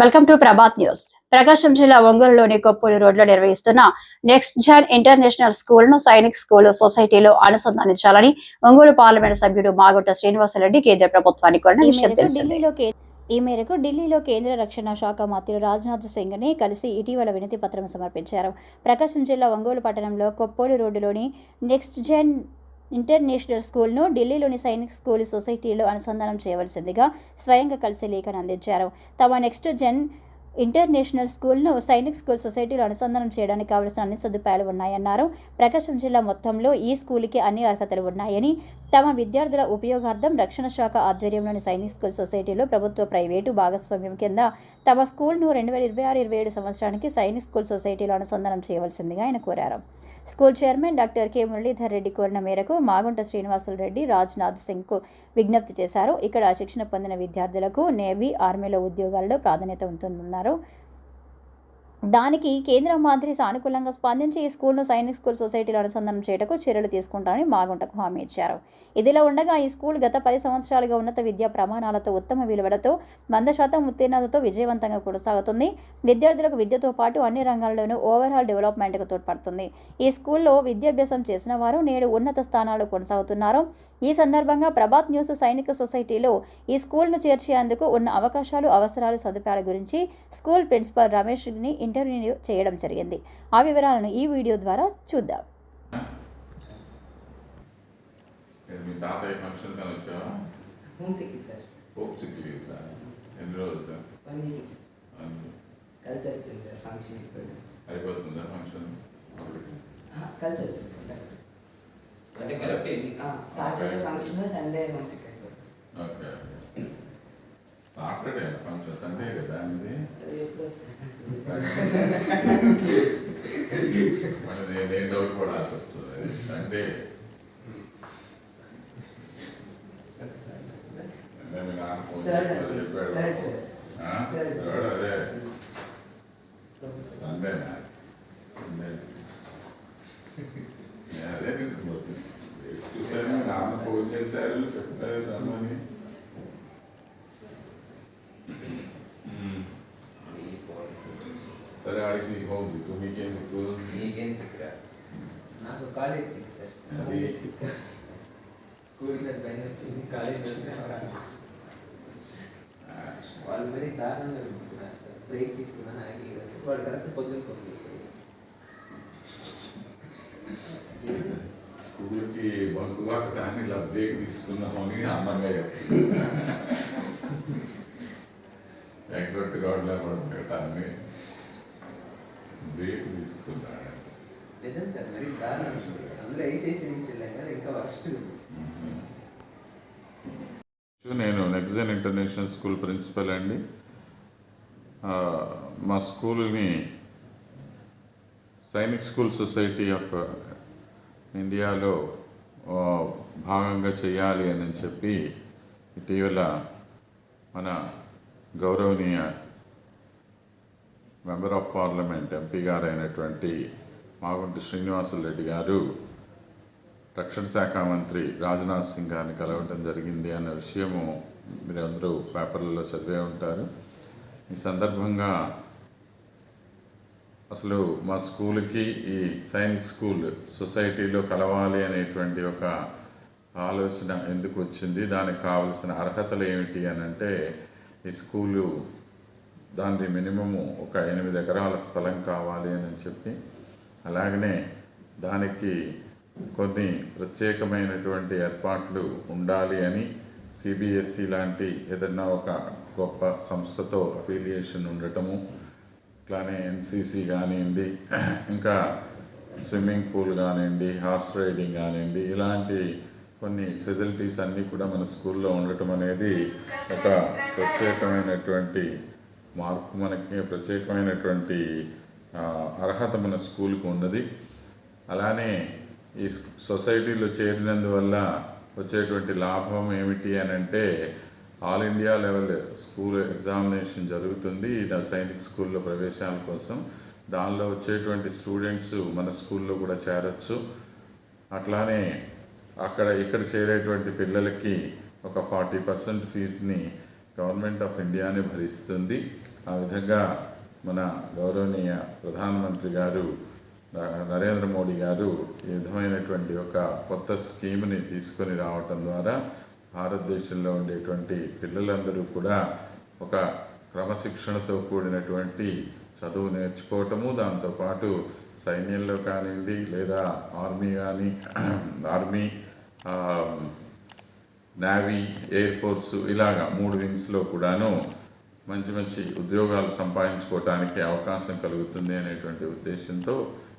Welcome to Prabhat news. Prakasam జిల్లా ఒంగోలులోని కొప్పూరు రోడ్లో నిర్వహిస్తున్న నెక్స్ట్ జన్ ఇంటర్నేషనల్ స్కూల్ను సైనిక్ స్కూల్ సొసైటీలో అనుసంధానించాలని ఒంగోలు పార్లమెంట్ సభ్యుడు మాగుంట శ్రీనివాసరెడ్డి కేంద్ర ప్రభుత్వాన్ని కోరిన విషయం తెలిసిందే. ఈ మేరకు ఢిల్లీలో కేంద్ర రక్షణ శాఖ మంత్రి రాజ్నాథ్ సింగ్ని కలిసి ఇటీవల వినతి పత్రం సమర్పించారు. ప్రకాశం జిల్లా ఒంగోలు పట్టణంలో కొప్పోలు రోడ్డులోని నెక్స్ట్ జెన్ ఇంటర్నేషనల్ స్కూల్ను ఢిల్లీలోని సైనిక్ స్కూల్ సొసైటీలో అనుసంధానం చేయవలసిందిగా స్వయంగా కలిసి లేఖను అందించారు. తమ నెక్స్ట్ జెన్ ఇంటర్నేషనల్ స్కూల్ను సైనిక్ స్కూల్ సొసైటీలో అనుసంధానం చేయడానికి కావలసిన అన్ని సదుపాయాలు ఉన్నాయన్నారు. ప్రకాశం జిల్లా మొత్తంలో ఈ స్కూల్కి అన్ని అర్హతలు ఉన్నాయని తమ విద్యార్థుల ఉపయోగార్థం రక్షణ శాఖ ఆధ్వర్యంలోని సైనిక్ స్కూల్ సొసైటీలో ప్రభుత్వ ప్రైవేటు భాగస్వామ్యం కింద తమ స్కూల్ను రెండు వేల ఇరవై ఆరు ఇరవై ఏడు సంవత్సరానికి సైనిక్ స్కూల్ సొసైటీలో అనుసంధానం చేయవలసిందిగా ఆయన కోరారు. School chairman doctor K. Muralidhar Reddy కోరిన మేరకు మాగుంట శ్రీనివాసులు రెడ్డి రాజ్నాథ్ సింగ్కు విజ్ఞప్తి చేశారు. ఇక్కడ శిక్షణ పొందిన విద్యార్థులకు నేవీ ఆర్మీలో ఉద్యోగాల్లో ప్రాధాన్యత ఉంటుందన్నారు. ఉన్నారు దానికి కేంద్ర మంత్రి సానుకూలంగా స్పందించి ఈ స్కూల్ను సైనిక్ స్కూల్ సొసైటీలో అనుసంధానం చేయటకు చర్యలు తీసుకుంటామని మాగుంటకు హామీ ఇచ్చారు. ఇదిలా ఉండగా ఈ స్కూల్ గత పది సంవత్సరాలుగా ఉన్నత విద్యా ప్రమాణాలతో ఉత్తమ విలువలతో వంద శాతం ఉత్తీర్ణతతో విజయవంతంగా కొనసాగుతుంది. విద్యార్థులకు విద్యతో పాటు అన్ని రంగాల్లోనూ ఓవరాల్ డెవలప్మెంట్కు తోడ్పడుతుంది. ఈ స్కూల్లో విద్యాభ్యాసం చేసిన వారు నేడు ఉన్నత స్థానాలు కొనసాగుతున్నారు. ఈ సందర్భంగా ప్రభాత్ న్యూస్ సైనిక సొసైటీలో ఈ స్కూల్ను చేర్చేందుకు ఉన్న అవకాశాలు అవసరాలు సదుపాయాల గురించి స్కూల్ ప్రిన్సిపల్ రమేష్ని ఇంటర్వ్యూ చేయడం జరిగింది. ఆ వివరాలను ఈ వీడియో ద్వారా చూద్దాం. ఇది మీ తాతయ్య ఫంక్షన్ కానీ వచ్చావా? Home sick sir hope sick leave sir ఎన్ని రోజులు వన్ వీక్ అని కలిసి వచ్చింది సార్ ఫంక్షన్ ఇప్పుడు అయిపోతుందా ఫంక్షన్? అప్పటికి. కలిసి వచ్చింది సార్ అంటే కరెక్ట్ ఏంటి? Saturday function Sunday home sick అయిపోతుంది okay okay Saturday function Sunday కదా ఇది ఎప్పుడు మళ్ళీ నేను డౌట్ పడాల్సి వస్తుంది. అంటే నాన్న ఫోన్. చెప్పాడు అదే సండేనా సండే నేను అదే నిద్రపోతుంది చూసాను మీ నాన్న ఫోన్ చేశారు చెప్పారు రమ్మని మ్మ్. సరే ఆడికి సిక్ హోమ్ సిక్ మీకేం సిక్కు నీకేం సిక్ నాకు కాలేజ్ సిక్ సార్ అది స్కూల్ పైన వచ్చింది కాలేజ్ వెళ్తే వాళ్ళు మరి దారుణంగా రుద్దుతున్నారు సార్ బ్రేక్ తీసుకున్నాను ఆగి ఈరోజు వాళ్ళు కరెక్ట్ పొద్దున్న ఫోన్ చేశారు స్కూల్కి బంకు కొట్టడానికి ఇలా బ్రేక్ తీసుకున్నామని అందంగా నిజం సార్ మరి దారుణం అందులో ఐసీఐసీ నుంచి వెళ్ళాం కదా ఇంకా ఫస్ట్ నేను నెక్జన్ ఇంటర్నేషనల్ స్కూల్ ప్రిన్సిపల్ అండి. మా స్కూల్ని సైనిక్ స్కూల్ సొసైటీ ఆఫ్ ఇండియాలో భాగంగా చేయాలి అని చెప్పి ఇటీవల మన గౌరవనీయ మెంబర్ ఆఫ్ పార్లమెంట్ ఎంపీ గారు అయినటువంటి మాగుంటి శ్రీనివాసరెడ్డి గారు రక్షణ శాఖ మంత్రి రాజ్నాథ్ సింగ్ గారిని కలవడం జరిగింది అన్న విషయము మీరందరూ పేపర్లలో చదివే ఉంటారు. ఈ సందర్భంగా అసలు మా స్కూల్కి ఈ సైనిక్ స్కూల్ సొసైటీలో కలవాలి అనేటువంటి ఒక ఆలోచన ఎందుకు వచ్చింది? దానికి కావలసిన అర్హతలు ఏమిటి అని అంటే ఈ స్కూలు దాని మినిమము ఒక ఎనిమిది ఎకరాల స్థలం కావాలి అని చెప్పి అలాగనే దానికి కొన్ని ప్రత్యేకమైనటువంటి ఏర్పాట్లు ఉండాలి అని సిబిఎస్ఈ లాంటి ఏదన్నా ఒక గొప్ప సంస్థతో అఫిలియేషన్ ఉండటము అట్లానే ఎన్సిసి కానివ్వండి ఇంకా స్విమ్మింగ్ పూల్ కానివ్వండి హార్స్ రైడింగ్ కానివ్వండి ఇలాంటి కొన్ని ఫెసిలిటీస్ అన్నీ కూడా మన స్కూల్లో ఉండటం అనేది ఒక ప్రత్యేకమైనటువంటి మార్పు మనకి ప్రత్యేకమైనటువంటి అర్హత మన స్కూల్కి ఉన్నది. అలానే ఈ సొసైటీలో చేరినందువల్ల వచ్చేటువంటి లాభం ఏమిటి అని అంటే all India level school examination జరుగుతుంది ఈ సైనిక్ స్కూల్లో ప్రవేశాల కోసం. దానిలో వచ్చేటువంటి స్టూడెంట్స్ మన స్కూల్లో కూడా చేరచ్చు. అట్లానే అక్కడ ఇక్కడ చేరేటువంటి పిల్లలకి ఒక ఫార్టీ పర్సెంట్ ఫీజుని గవర్నమెంట్ ఆఫ్ ఇండియానే భరిస్తుంది. ఆ విధంగా మన గౌరవనీయ ప్రధానమంత్రి గారు నరేంద్ర మోడీ గారు ఈ విధమైనటువంటి ఒక కొత్త స్కీమ్ని తీసుకొని రావటం ద్వారా భారతదేశంలో ఉండేటువంటి పిల్లలందరూ కూడా ఒక క్రమశిక్షణతో కూడినటువంటి చదువు నేర్చుకోవటము దాంతోపాటు సైన్యంలో కానివ్వండి లేదా ఆర్మీ కానీ ఆర్మీ నేవీ ఎయిర్ ఫోర్స్ ఇలాగా మూడు వింగ్స్లో కూడాను మంచి మంచి ఉద్యోగాలు సంపాదించుకోవటానికి అవకాశం కలుగుతుంది అనేటువంటి ఉద్దేశంతో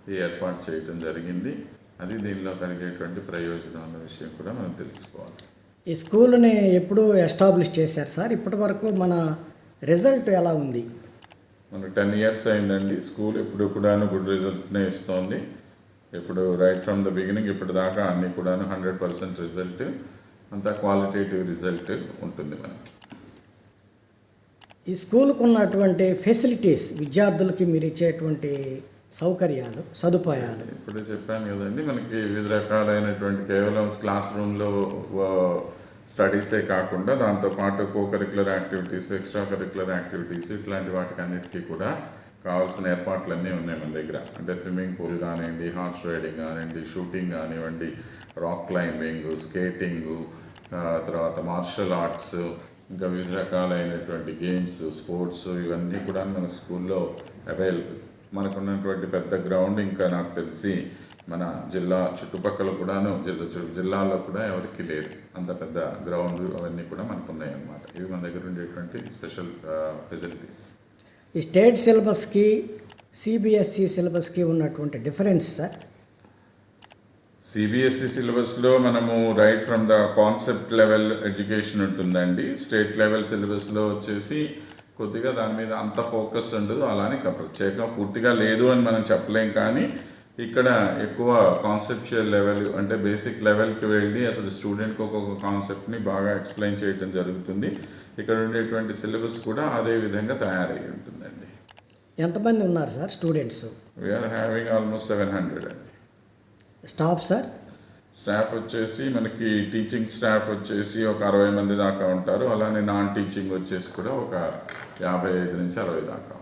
ఈ ఏర్పాటు చేయటం జరిగింది. అది దీనిలో కలిగేటువంటి ప్రయోజనం అన్న విషయం కూడా మనం తెలుసుకోవాలి. ఈ స్కూల్ని ఎప్పుడు ఎస్టాబ్లిష్ చేశారు సార్? ఇప్పటి వరకు మన రిజల్ట్ ఎలా ఉంది? మనకు టెన్ ఇయర్స్ అయిందండి. స్కూల్ ఇప్పుడు కూడాను గుడ్ రిజల్ట్స్నే ఇస్తోంది. ఇప్పుడు రైట్ ఫ్రమ్ ద బిగినింగ్ ఇప్పుడు దాకా అన్ని కూడాను హండ్రెడ్ పర్సెంట్ రిజల్ట్ అంతా క్వాలిటేటివ్ రిజల్ట్ ఉంటుంది మనకి. ఈ స్కూల్కు ఉన్నటువంటి ఫెసిలిటీస్ విద్యార్థులకి మీరు ఇచ్చేటువంటి సౌకర్యాలు సదుపాయాలు? ఇప్పుడు చెప్పాను కదండి మనకి వివిధ రకాలైనటువంటి కేవలం క్లాస్ రూమ్లో స్టడీసే కాకుండా దాంతోపాటు co curricular activities extra curricular activities ఇట్లాంటి వాటికి అన్నిటికీ కూడా కావాల్సిన ఏర్పాట్లు అన్నీ ఉన్నాయి మన దగ్గర. అంటే స్విమ్మింగ్ పూల్ కానివ్వండి హార్స్ రైడింగ్ కానివ్వండి షూటింగ్ కానివ్వండి రాక్ క్లైంబింగ్ స్కేటింగ్ తర్వాత మార్షల్ ఆర్ట్స్ ఇంకా వివిధ రకాలైనటువంటి గేమ్స్ స్పోర్ట్స్ ఇవన్నీ కూడా మన స్కూల్లో అవైలబుల్. మనకున్నటువంటి పెద్ద గ్రౌండ్ ఇంకా నాకు తెలిసి మన జిల్లా చుట్టుపక్కల కూడాను జిల్లా జిల్లాలో కూడా ఎవరికి లేదు. అంత పెద్ద గ్రౌండ్ అవన్నీ కూడా మనకు ఉన్నాయి అన్నమాట ఇవి మన దగ్గర ఉండేటువంటి స్పెషల్ ఫెసిలిటీస్. ఈ స్టేట్ సిలబస్కి సిబిఎస్ఈ సిలబస్కి ఉన్నటువంటి డిఫరెన్స్ సార్? సిబిఎస్ఈ సిలబస్లో మనము right from the concept level education ఉంటుందండి. స్టేట్ లెవెల్ సిలబస్లో వచ్చేసి కొద్దిగా దాని మీద అంత ఫోకస్ ఉండదు. అలానే ఇక ప్రత్యేకంగా పూర్తిగా లేదు అని మనం చెప్పలేం. కానీ ఇక్కడ ఎక్కువ కాన్సెప్చువల్ లెవెల్ అంటే బేసిక్ లెవెల్కి వెళ్ళి అసలు స్టూడెంట్కి ఒక్కొక్క కాన్సెప్ట్ని బాగా ఎక్స్ప్లెయిన్ చేయడం జరుగుతుంది. ఇక్కడ ఉండేటువంటి సిలబస్ కూడా అదే విధంగా తయారై ఉంటుందండి. ఎంతమంది ఉన్నారు sir students? We're having almost seven hundred అండి. Staff sir? స్టాఫ్ వచ్చేసి మనకి టీచింగ్ స్టాఫ్ వచ్చేసి ఒక అరవై మంది దాకా ఉంటారు. అలానే నాన్ టీచింగ్ వచ్చేసి కూడా ఒక యాభై ఐదు నుంచి అరవై దాకా